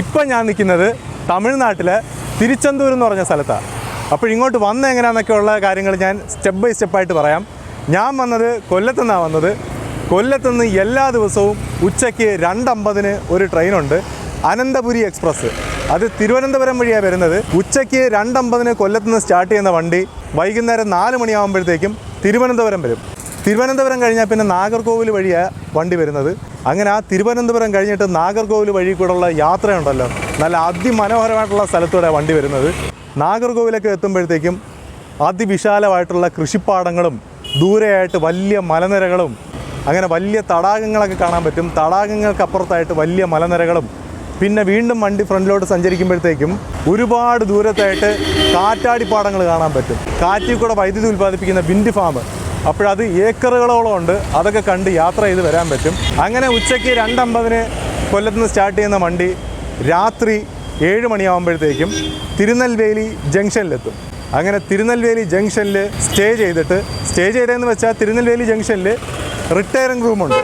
ഇപ്പം ഞാൻ നിൽക്കുന്നത് തമിഴ്നാട്ടിലെ തിരുച്ചെന്തൂർ എന്ന് പറഞ്ഞ സ്ഥലത്താണ് അപ്പോൾ ഇങ്ങോട്ട് വന്ന എങ്ങനെയാണെന്നൊക്കെയുള്ള കാര്യങ്ങൾ ഞാൻ സ്റ്റെപ്പ് ബൈ സ്റ്റെപ്പായിട്ട് പറയാം. ഞാൻ വന്നത് കൊല്ലത്തുനിന്നാണ് വന്നത്. കൊല്ലത്തുനിന്ന് എല്ലാ ദിവസവും ഉച്ചയ്ക്ക് രണ്ടമ്പതിന് ഒരു ട്രെയിനുണ്ട് അനന്തപുരി എക്സ്പ്രസ് അത് തിരുവനന്തപുരം വഴിയാണ് വരുന്നത്. ഉച്ചയ്ക്ക് രണ്ടമ്പതിന് കൊല്ലത്തുനിന്ന് സ്റ്റാർട്ട് ചെയ്യുന്ന വണ്ടി വൈകുന്നേരം നാല് മണിയാകുമ്പോഴത്തേക്കും തിരുവനന്തപുരം വരും. തിരുവനന്തപുരം കഴിഞ്ഞാൽ പിന്നെ നാഗർകോവിൽ വഴിയാണ് വണ്ടി വരുന്നത്. അങ്ങനെ ആ തിരുവനന്തപുരം കഴിഞ്ഞിട്ട് നാഗർകോവിൽ വഴി കൂടെയുള്ള യാത്രയുണ്ടല്ലോ. നല്ല അതിമനോഹരമായിട്ടുള്ള സ്ഥലത്തൂടെ വണ്ടി വരുന്നത്. നാഗർകോവിലൊക്കെ എത്തുമ്പോഴത്തേക്കും അതിവിശാലമായിട്ടുള്ള കൃഷിപ്പാടങ്ങളും ദൂരെയായിട്ട് വലിയ മലനിരകളും അങ്ങനെ വലിയ തടാകങ്ങളൊക്കെ കാണാൻ പറ്റും. തടാകങ്ങൾക്കപ്പുറത്തായിട്ട് വലിയ മലനിരകളും. പിന്നെ വീണ്ടും വണ്ടി ഫ്രണ്ടിലോട്ട് സഞ്ചരിക്കുമ്പോഴത്തേക്കും ഒരുപാട് ദൂരത്തായിട്ട് കാറ്റാടിപ്പാടങ്ങൾ കാണാൻ പറ്റും. കാറ്റിൽ കൂടെ വൈദ്യുതി ഉൽപ്പാദിപ്പിക്കുന്ന വിൻഡ് ഫാം. അപ്പോഴത് ഏക്കറുകളോളം ഉണ്ട്. അതൊക്കെ കണ്ട് യാത്ര ചെയ്ത് വരാൻ പറ്റും. അങ്ങനെ ഉച്ചയ്ക്ക് രണ്ടമ്പതിന് കൊല്ലത്ത് നിന്ന് സ്റ്റാർട്ട് ചെയ്യുന്ന വണ്ടി രാത്രി ഏഴ് മണിയാകുമ്പോഴത്തേക്കും തിരുനെൽവേലി ജംഗ്ഷനിലെത്തും. അങ്ങനെ തിരുനെൽവേലി ജംഗ്ഷനിൽ സ്റ്റേ ചെയ്തിട്ട് സ്റ്റേ ചെയ്തതെന്ന് വെച്ചാൽ തിരുനെൽവേലി ജംഗ്ഷനിൽ റിട്ടയറിംഗ് റൂമുണ്ട്.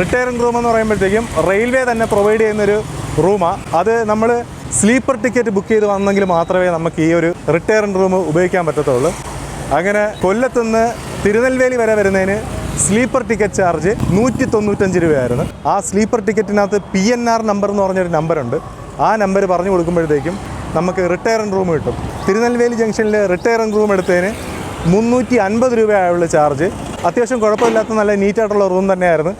റിട്ടയറിംഗ് റൂം എന്ന് പറയുമ്പോഴത്തേക്കും റെയിൽവേ തന്നെ പ്രൊവൈഡ് ചെയ്യുന്നൊരു റൂമാണ് അത് നമ്മൾ സ്ലീപ്പർ ടിക്കറ്റ് ബുക്ക് ചെയ്ത് വന്നെങ്കിൽ മാത്രമേ നമുക്ക് ഈ ഒരു റിട്ടയറിംഗ് റൂം ഉപയോഗിക്കാൻ പറ്റത്തുള്ളൂ. അങ്ങനെ കൊല്ലത്തുനിന്ന് തിരുനെൽവേലി വരെ വരുന്നതിന് സ്ലീപ്പർ ടിക്കറ്റ് ചാർജ് നൂറ്റി തൊണ്ണൂറ്റഞ്ച് രൂപയായിരുന്നു. ആ സ്ലീപ്പർ ടിക്കറ്റിനകത്ത് പി എൻ ആർ നമ്പർ എന്ന് പറഞ്ഞൊരു നമ്പറുണ്ട് ആ നമ്പർ പറഞ്ഞു കൊടുക്കുമ്പോഴത്തേക്കും നമുക്ക് റിട്ടയറിംഗ് റൂം കിട്ടും. തിരുനെൽവേലി ജംഗ്ഷനിൽ റിട്ടയറിംഗ് റൂം എടുത്തതിന് മുന്നൂറ്റി അൻപത് രൂപയായുള്ള ചാർജ് അത്യാവശ്യം കുഴപ്പമില്ലാത്ത നല്ല നീറ്റായിട്ടുള്ള റൂം തന്നെയായിരുന്നു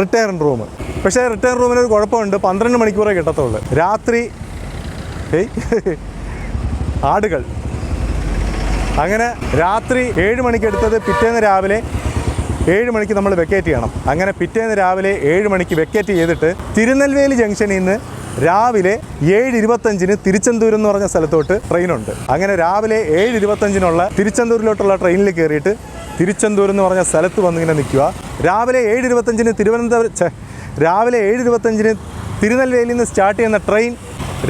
റിട്ടയറിംഗ് റൂം പക്ഷേ റിട്ടയർ റൂമിന് ഒരു കുഴപ്പമുണ്ട്. പന്ത്രണ്ട് മണിക്കൂറേ കിട്ടത്തുള്ളൂ. രാത്രി ആടുകൾ. അങ്ങനെ രാത്രി ഏഴ് മണിക്ക് എടുത്തത് പിറ്റേന്ന് രാവിലെ ഏഴ് മണിക്ക് നമ്മൾ വെക്കേറ്റ് ചെയ്യണം. അങ്ങനെ പിറ്റേന്ന് രാവിലെ ഏഴ് മണിക്ക് വെക്കേറ്റ് ചെയ്തിട്ട് തിരുനെൽവേലി ജംഗ്ഷനിൽ നിന്ന് രാവിലെ ഏഴ് ഇരുപത്തഞ്ചിന് തിരുച്ചെന്തൂർ എന്ന് പറഞ്ഞ സ്ഥലത്തോട്ട് ട്രെയിനുണ്ട്. അങ്ങനെ രാവിലെ ഏഴ് ഇരുപത്തഞ്ചിനുള്ള തിരുച്ചെന്തൂരിലോട്ടുള്ള ട്രെയിനിൽ കയറിയിട്ട് തിരുച്ചെന്തൂർ എന്ന് പറഞ്ഞ സ്ഥലത്ത് വന്നിങ്ങനെ നിൽക്കുക. രാവിലെ ഏഴ് ഇരുപത്തഞ്ചിന് തിരുവനന്തപുരം രാവിലെ ഏഴ് ഇരുപത്തഞ്ചിന് തിരുനെൽവേലിയിൽ നിന്ന് സ്റ്റാർട്ട് ചെയ്യുന്ന ട്രെയിൻ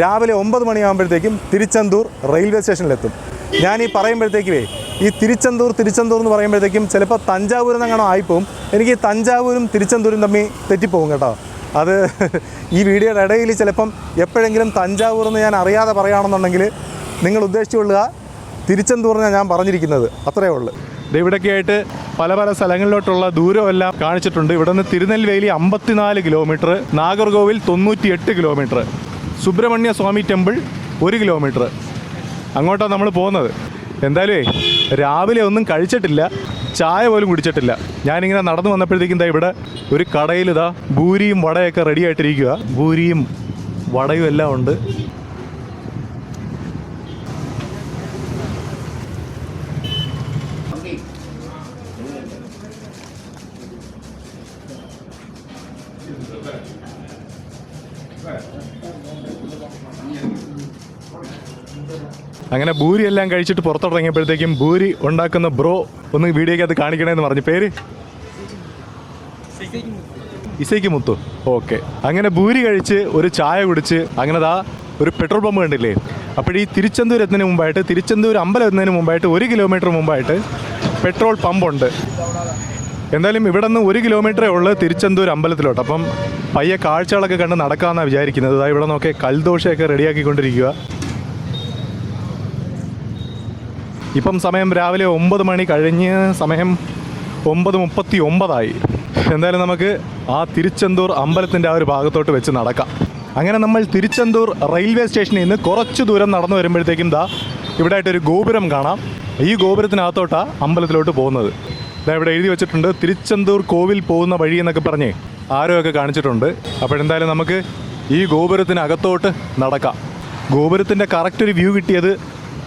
രാവിലെ ഒമ്പത് മണിയാകുമ്പോഴത്തേക്കും തിരുച്ചെന്തൂർ റെയിൽവേ സ്റ്റേഷനിലെത്തും. ഞാൻ ഈ പറയുമ്പോഴത്തേക്കുവേ ഈ തിരുച്ചെന്തൂർ തിരുച്ചെന്തൂർ എന്ന് പറയുമ്പോഴത്തേക്കും ചിലപ്പോൾ തഞ്ചാവൂർ എന്നങ്ങനെ ആയിപ്പോവും. എനിക്ക് തഞ്ചാവൂരും തിരുച്ചെന്തൂരും തമ്മിൽ തെറ്റിപ്പോവും കേട്ടോ. അത് ഈ വീഡിയോയുടെ ഇടയിൽ ചിലപ്പം എപ്പോഴെങ്കിലും തഞ്ചാവൂർ എന്ന് ഞാൻ അറിയാതെ പറയുകയാണെന്നുണ്ടെങ്കിൽ നിങ്ങൾ ഉദ്ദേശിച്ചുകൊള്ളുക. തിരുച്ചെന്തൂറിനാണ് ഞാൻ പറഞ്ഞിരിക്കുന്നത്. അത്രയേ ഉള്ളൂ. ദേ ഇവിടെയൊക്കെ ആയിട്ട് പല പല സ്ഥലങ്ങളിലോട്ടുള്ള ദൂരമെല്ലാം കാണിച്ചിട്ടുണ്ട്. ഇവിടെ നിന്ന് തിരുനെൽവേലി അമ്പത്തിനാല് കിലോമീറ്റർ നാഗർകോവിൽ തൊണ്ണൂറ്റിയെട്ട് കിലോമീറ്റർ സുബ്രഹ്മണ്യ സ്വാമി ടെമ്പിൾ ഒരു കിലോമീറ്റർ അങ്ങോട്ടാണ് നമ്മൾ പോകുന്നത്. എന്തായാലും രാവിലെ ഒന്നും കഴിച്ചിട്ടില്ല ചായ പോലും കുടിച്ചിട്ടില്ല. ഞാനിങ്ങനെ നടന്നു വന്നപ്പോഴത്തേക്കും ഇതാ ഇവിടെ ഒരു കടയിൽ ഇതാ ഭൂരിയും വടയൊക്കെ റെഡി ആയിട്ടിരിക്കുക ഭൂരിയും വടയും എല്ലാം ഉണ്ട്. അങ്ങനെ ഭൂരി എല്ലാം കഴിച്ചിട്ട് പുറത്തിറങ്ങിയപ്പോഴത്തേക്കും ഭൂരി ഉണ്ടാക്കുന്ന ബ്രോ ഒന്ന് വീഡിയോക്കകത്ത് കാണിക്കണേന്ന് പറഞ്ഞു. പേര്? ഇസൈക്ക് മുത്തു. ഓക്കെ. അങ്ങനെ ഭൂരി കഴിച്ച് ഒരു ചായ കുടിച്ച് അങ്ങനെ ദാ ഒരു പെട്രോൾ പമ്പ് കണ്ടില്ലേ? അപ്പോൾ ഈ തിരുച്ചെന്തൂർ എത്തുന്നതിന് മുമ്പായിട്ട് തിരുച്ചെന്തൂർ അമ്പലം എത്തുന്നതിന് മുമ്പായിട്ട് ഒരു കിലോമീറ്റർ മുമ്പായിട്ട് പെട്രോൾ പമ്പുണ്ട്. എന്തായാലും ഇവിടെ നിന്ന് ഒരു കിലോമീറ്ററേ ഉള്ളൂ തിരുച്ചെന്തൂർ അമ്പലത്തിലോട്ട്. അപ്പം പയ്യെ കാഴ്ചകളൊക്കെ കണ്ട് നടക്കാമെന്നാണ് വിചാരിക്കുന്നത്. ഇവിടെ നോക്കിയാൽ കൽദോഷയൊക്കെ റെഡിയാക്കിക്കൊണ്ടിരിക്കുക ഇപ്പം സമയം രാവിലെ ഒമ്പത് മണി കഴിഞ്ഞ് സമയം ഒമ്പത് മുപ്പത്തി ഒമ്പതായി. എന്തായാലും നമുക്ക് ആ തിരുച്ചെന്തൂർ അമ്പലത്തിന്റെ ആ ഒരു ഭാഗത്തോട്ട് വെച്ച് നടക്കാം. അങ്ങനെ നമ്മൾ തിരുച്ചെന്തൂർ റെയിൽവേ സ്റ്റേഷനിൽ നിന്ന് കുറച്ച് ദൂരം നടന്നു വരുമ്പോഴത്തേക്കും ദാ ഇവിടെ ആയിട്ടൊരു ഗോപുരം കാണാം. ഈ ഗോപുരത്തിനകത്തോട്ടാണ് അമ്പലത്തിലോട്ട് പോകുന്നത്. ഇതാ ഇവിടെ എഴുതി വെച്ചിട്ടുണ്ട് തിരുച്ചെന്തൂർ കോവിൽ പോകുന്ന വഴി എന്നൊക്കെ പറഞ്ഞേ ആരോയൊക്കെ കാണിച്ചിട്ടുണ്ട്. അപ്പോഴെന്തായാലും നമുക്ക് ഈ ഗോപുരത്തിനകത്തോട്ട് നടക്കാം. ഗോപുരത്തിന്റെ കറക്റ്റ് ഒരു വ്യൂ കിട്ടിയത്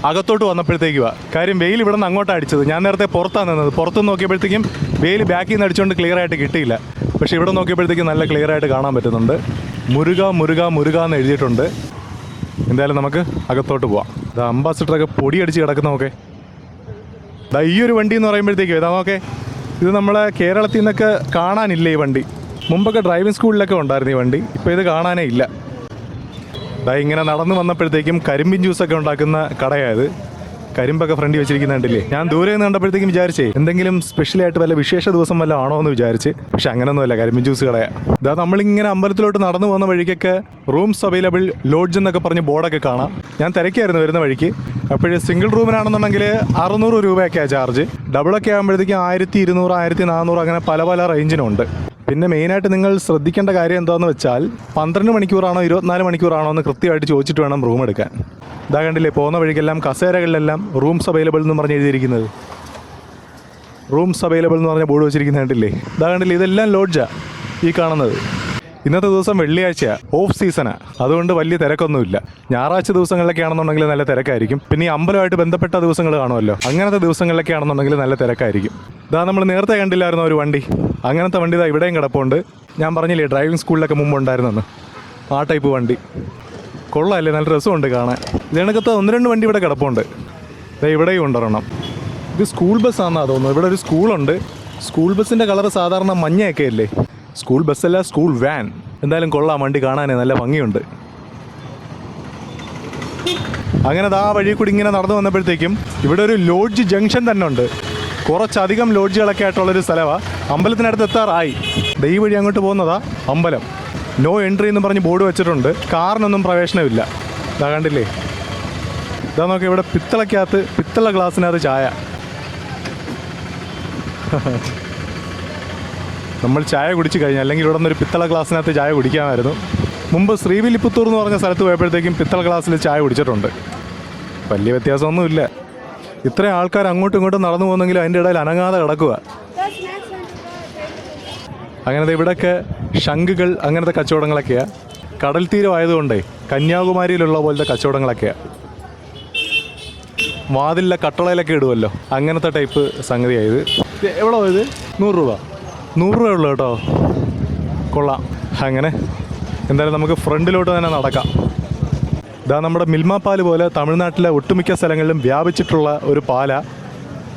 അകത്തോട്ട് വന്നപ്പോഴത്തേക്കുവാ കാര്യം വെയിൽ ഇവിടെ നിന്ന് അങ്ങോട്ടാണ് അടിച്ചത്. ഞാൻ നേരത്തെ പുറത്താണ് നിന്നത്. പുറത്ത് നോക്കിയപ്പോഴത്തേക്കും വെയിൽ ബാക്കിൽ നിന്ന് അടിച്ചുകൊണ്ട് ക്ലിയർ ആയിട്ട് കിട്ടിയില്ല. പക്ഷേ ഇവിടെ നോക്കിയപ്പോഴത്തേക്കും നല്ല ക്ലിയർ ആയിട്ട് കാണാൻ പറ്റുന്നുണ്ട്. മുരുക മുരുക മുരുക എന്ന് എഴുതിയിട്ടുണ്ട്. എന്തായാലും നമുക്ക് അകത്തോട്ട് പോവാം. ഇത് അംബാസിഡറൊക്കെ പൊടി അടിച്ച് കിടക്കുന്ന നോക്കെ. ദാ ഈ ഒരു വണ്ടി എന്ന് പറയുമ്പോഴത്തേക്കും ഇതാ നോക്കെ. ഇത് നമ്മളെ കേരളത്തിൽ നിന്നൊക്കെ കാണാനില്ല ഈ വണ്ടി? മുമ്പൊക്കെ ഡ്രൈവിംഗ് സ്കൂളിലൊക്കെ ഉണ്ടായിരുന്നു ഈ വണ്ടി. ഇപ്പോൾ ഇത് കാണാനേ ഇല്ല. ദാ ഇങ്ങനെ നടന്നു വന്നപ്പോഴത്തേക്കും കരിമ്പിൻ ജ്യൂസൊക്കെ ഉണ്ടാക്കുന്ന കടയായത്. കരിമ്പൊക്കെ ഫ്രണ്ടി വെച്ചിരിക്കുന്നുണ്ടല്ലേ ഞാൻ ദൂരെ നിന്ന് കണ്ടപ്പോഴത്തേക്കും വിചാരിച്ചേ എന്തെങ്കിലും സ്പെഷ്യലായിട്ട് വല്ല വിശേഷ ദിവസം വല്ല ആണോ എന്ന് വിചാരിച്ച്. പക്ഷെ അങ്ങനൊന്നുമല്ല കരിമ്പിൻ ജ്യൂസ് കടയാ. ഇതാ നമ്മളിങ്ങനെ അമ്പലത്തിലോട്ട് നടന്നു പോകുന്ന വഴിക്കൊക്കെ റൂംസ് അവൈലബിൾ ലോഡ്ജ് എന്നൊക്കെ പറഞ്ഞ് ബോർഡൊക്കെ കാണാം. ഞാൻ തിരക്കായിരുന്നു വരുന്ന വഴിക്ക്. അപ്പോഴേ സിംഗിൾ റൂമിനാണെന്നുണ്ടെങ്കിൽ അറുന്നൂറ് രൂപയൊക്കെയാണ് ചാർജ് ഡബിളൊക്കെ ആകുമ്പോഴത്തേക്കും ആയിരത്തി ഇരുന്നൂറ് ആയിരത്തി നാനൂറ് അങ്ങനെ പല പല റേഞ്ചിനുണ്ട് പിന്നെ മെയിനായിട്ട് നിങ്ങൾ ശ്രദ്ധിക്കേണ്ട കാര്യം എന്താണെന്ന് വെച്ചാൽ പന്ത്രണ്ട് മണിക്കൂറാണോ ഇരുപത്തിനാല് മണിക്കൂറാണോ എന്ന് കൃത്യമായിട്ട് ചോദിച്ചിട്ട് വേണം റൂം എടുക്കാൻ. ഇതാ കണ്ടില്ലേ പോകുന്ന വഴിക്കെല്ലാം കസേരകളിലെല്ലാം റൂംസ് അവൈലബിൾ എന്ന് പറഞ്ഞ് എഴുതിയിരിക്കുന്നത്. റൂംസ് അവൈലബിൾ എന്ന് പറഞ്ഞ ബോർഡ് വെച്ചിരിക്കുന്നത് കണ്ടില്ലേ? ഇതാ കണ്ടില്ലേ ഇതെല്ലാം ലോഡ്ജാ ഈ കാണുന്നത്. ഇന്നത്തെ ദിവസം വെള്ളിയാഴ്ച ഓഫ് സീസണാണ് അതുകൊണ്ട് വലിയ തിരക്കൊന്നുമില്ല. ഞായറാഴ്ച ദിവസങ്ങളിലൊക്കെ ആണെന്നുണ്ടെങ്കിൽ നല്ല തിരക്കായിരിക്കും. പിന്നെ ഈ അമ്പലമായിട്ട് ബന്ധപ്പെട്ട ദിവസങ്ങൾ കാണുമല്ലോ. അങ്ങനത്തെ ദിവസങ്ങളിലൊക്കെ ആണെന്നുണ്ടെങ്കിൽ നല്ല തിരക്കായിരിക്കും. ഇതാ നമ്മൾ നേരത്തെ കണ്ടില്ലായിരുന്നോ ഒരു വണ്ടി? അങ്ങനത്തെ വണ്ടി ഇതാ ഇവിടെയും കിടപ്പുണ്ട്. ഞാൻ പറഞ്ഞില്ലേ ഡ്രൈവിംഗ് സ്കൂളിലൊക്കെ മുമ്പ് ഉണ്ടായിരുന്നെന്ന്. ആ ടൈപ്പ് വണ്ടി. കൊള്ളാമല്ലേ നല്ല രസമുണ്ട് കാണാൻ. ഇതിനകത്ത് ഒന്ന് രണ്ട് വണ്ടി ഇവിടെ കിടപ്പുണ്ട്. ഇതാ ഇവിടെയും ഉണ്ടൊരെണ്ണം ഇത് സ്കൂൾ ബസ്സാണെന്നാണ് തോന്നുന്നു. ഇവിടെ ഒരു സ്കൂളുണ്ട് സ്കൂൾ ബസ്സിന്റെ കളർ സാധാരണ മഞ്ഞയൊക്കെ അല്ലേ സ്കൂൾ ബസ്സല്ല സ്കൂൾ വാൻ എന്തായാലും കൊള്ളാം വണ്ടി കാണാനേ നല്ല ഭംഗിയുണ്ട്. അങ്ങനെ ദാ വഴി കൂടി ഇങ്ങനെ നടന്നു വന്നപ്പോഴത്തേക്കും ഇവിടെ ഒരു ലോഡ്ജ് ജംഗ്ഷൻ തന്നെ ഉണ്ട്. കുറച്ചധികം ലോഡ്ജുകളൊക്കെ ആയിട്ടുള്ളൊരു സ്ഥലമാണ് അമ്പലത്തിനടുത്ത് എത്താറായി. ദൈ വഴി അങ്ങോട്ട് പോകുന്നതാ അമ്പലം. നോ എൻട്രി എന്ന് പറഞ്ഞ് ബോർഡ് വെച്ചിട്ടുണ്ട്. കാറിനൊന്നും പ്രവേശനമില്ല. ഇതാ കണ്ടില്ലേ? ഇതാ നോക്കി ഇവിടെ പിത്തളക്കകത്ത് പിത്തള ഗ്ലാസ്സിനകത്ത് ചായ. നമ്മൾ ചായ കുടിച്ച് കഴിഞ്ഞു അല്ലെങ്കിൽ ഇവിടെ നിന്നൊരു പിത്തള ഗ്ലാസ്സിനകത്ത് ചായ കുടിക്കാമായിരുന്നു മുമ്പ് ശ്രീവില്ലിപ്പുത്തൂർ എന്ന് പറഞ്ഞ സ്ഥലത്ത് പോയപ്പോഴത്തേക്കും പിത്തള ഗ്ലാസ്സിൽ ചായ കുടിച്ചിട്ടുണ്ട്. വലിയ വ്യത്യാസമൊന്നുമില്ല. ഇത്രയും ആൾക്കാർ അങ്ങോട്ടും ഇങ്ങോട്ടും നടന്നു പോകുന്നെങ്കിലും അതിന്റെ ഇടയിൽ അനങ്ങാതെ കിടക്കുക. അങ്ങനത്തെ ഇവിടെയൊക്കെ ശംഖുകൾ അങ്ങനത്തെ കച്ചവടങ്ങളൊക്കെയാണ് കടൽ തീരമായതുകൊണ്ടേ കന്യാകുമാരിയിലുള്ള പോലത്തെ കച്ചവടങ്ങളൊക്കെയാണ് വാതിലിലെ കട്ടളയിലൊക്കെ ഇടുമല്ലോ അങ്ങനത്തെ ടൈപ്പ് സംഗതിയായത് എവിടെ പോയത്? നൂറ് രൂപ. നൂറ് രൂപ ഉള്ളു കേട്ടോ. കൊള്ളാം. അങ്ങനെ. എന്തായാലും നമുക്ക് ഫ്രണ്ടിലോട്ട് തന്നെ നടക്കാം. ഇതാ നമ്മുടെ മിൽമ പാൽ പോലെ തമിഴ്നാട്ടിലെ ഒട്ടുമിക്ക സ്ഥലങ്ങളിലും വ്യാപിച്ചിട്ടുള്ള ഒരു പാല.